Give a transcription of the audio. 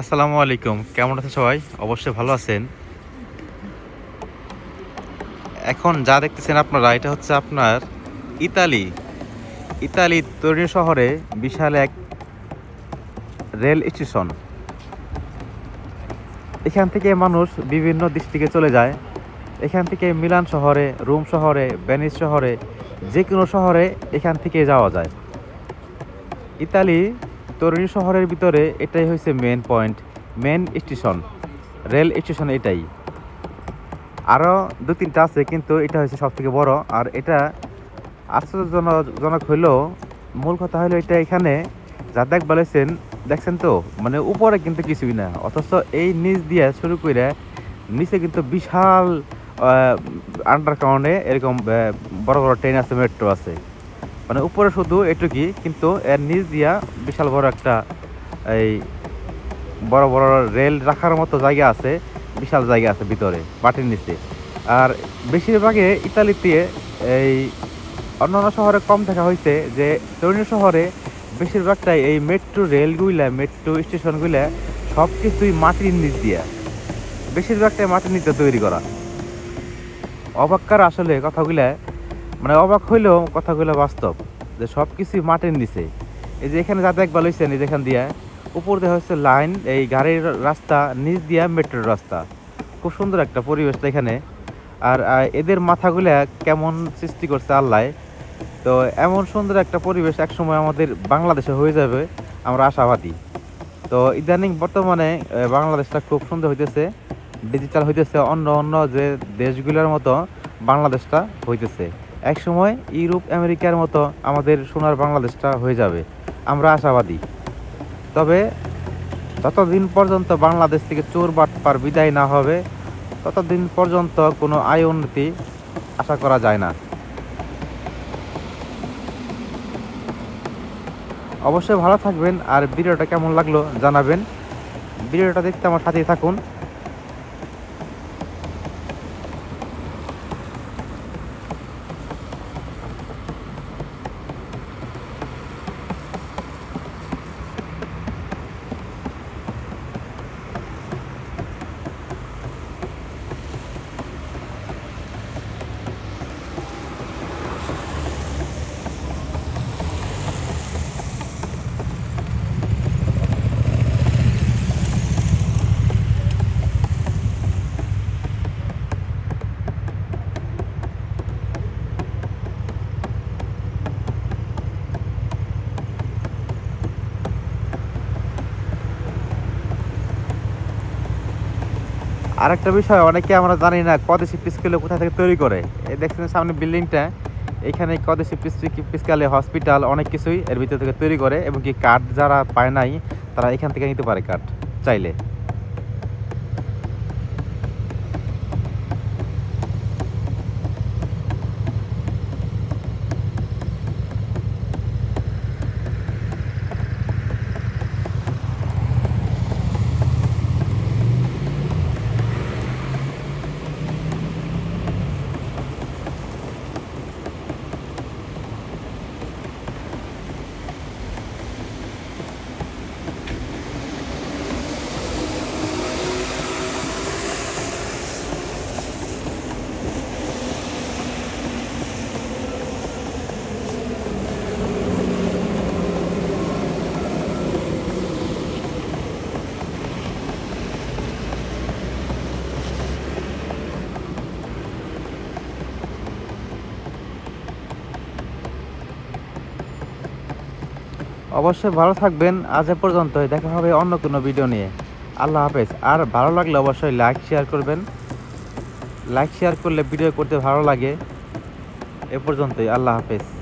আসসালামু আলাইকুম। কেমন আছেন সবাই? অবশ্যই ভালো আছেন। এখন যা দেখতেছেন আপনারা, এটা হচ্ছে আপনার ইতালি। ইতালি তরুণ শহরে বিশাল এক রেল স্টেশন। এখান থেকে মানুষ বিভিন্ন ডিস্ট্রিক্টে চলে যায়। এখান থেকে মিলান শহরে, রোম শহরে, ভেনিস শহরে, যে কোনো শহরে এখান থেকে যাওয়া যায়। ইতালি তরুণী শহরের ভিতরে এটাই হচ্ছে main point main station rail station এটাই। আরও দু তিনটা আছে, কিন্তু এটা হচ্ছে সব থেকে বড়, আর এটা আশ্চর্যজনক হইলেও মূল কথা হলো এটা এখানে, যা দেখ বলেছেন দেখছেন তো? মানে উপরে কিন্তু কিছুই না, অথচ এই নিচ দিয়ে শুরু করে নিচে কিন্তু বিশাল আন্ডারগ্রাউন্ডে এরকম বড় বড় ট্রেন আছে মেট্রো আছে। মানে উপরে শুধু এটুকুই, কিন্তু এর নিচ দিয়া বিশাল বড় একটা এই বড় বড় রেল রাখার মতো জায়গা আছে, বিশাল জায়গা আছে ভিতরে, মাটির নিচে। আর বেশিরভাগে ইতালিতে এই অন্যান্য শহরে কম দেখা হয়েছে যে, তরুণ শহরে বেশিরভাগটাই এই মেট্রো রেলগুলা মেট্রো স্টেশনগুলা সব কিছুই মাটির নিচ দিয়া। বেশিরভাগটাই মাটির নিচে তৈরি করা। অবাক্কার আসলে কথাগুলা মানে অবাক হইলেও কথাগুলো বাস্তব, যে সব কিছুই মাটির নিচে। এই যে এখানে যাতে একবার লইছেন, এই যেখান দিয়া, উপর দিয়ে হচ্ছে লাইন, এই গাড়ির রাস্তা, নিচ দিয়া মেট্রোর রাস্তা। খুব সুন্দর একটা পরিবেশ এখানে। আর এদের মাথাগুলা কেমন সৃষ্টি করছে আল্লাহ। তো এমন সুন্দর একটা পরিবেশ একসময় আমাদের বাংলাদেশে হয়ে যাবে, আমরা আশাবাদী। তো ইদানিং বর্তমানে বাংলাদেশটা খুব সুন্দর হইতেছে ডিজিটাল হইতেছে, অন্য অন্য যে দেশগুলোর মতো বাংলাদেশটা হইতেছে। এক সময় ইউরোপ, আমেরিকার মতো আমাদের সোনার বাংলাদেশটা হয়ে যাবে। আমরা আশাবাদী। তবে যতদিন পর্যন্ত বাংলাদেশ থেকে চোর বাটপার বিদায় না হবে, ততদিন পর্যন্ত কোনো আয় উন্নতি আশা করা যায় না। অবশ্যই ভালো থাকবেন, আর ভিডিওটা কেমন লাগল জানাবেন। ভিডিওটা দেখতে আমার সাথেই থাকুন। আরেকটা বিষয়, অনেকে আমরা জানি না কদেশি পিসকালে কোথা থেকে তৈরি করে। এই দেখছেন সামনে বিল্ডিংটা, এখানে কদেশি পিসকালে হসপিটাল, অনেক কিছুই এর ভিতর থেকে তৈরি করে, এবং কি কাঠ যারা পায় নাই, তারা এখান থেকে নিতে পারে কাঠ চাইলে। অবশ্যই ভালো থাকবেন। আজ পর্যন্তই। দেখা হবে অন্য কোনো ভিডিও নিয়ে। আল্লাহ হাফেজ। আর ভালো লাগলে অবশ্যই লাইক শেয়ার করবেন। লাইক শেয়ার করলে ভিডিও করতে ভালো লাগে। এ পর্যন্তই। আল্লাহ হাফেজ।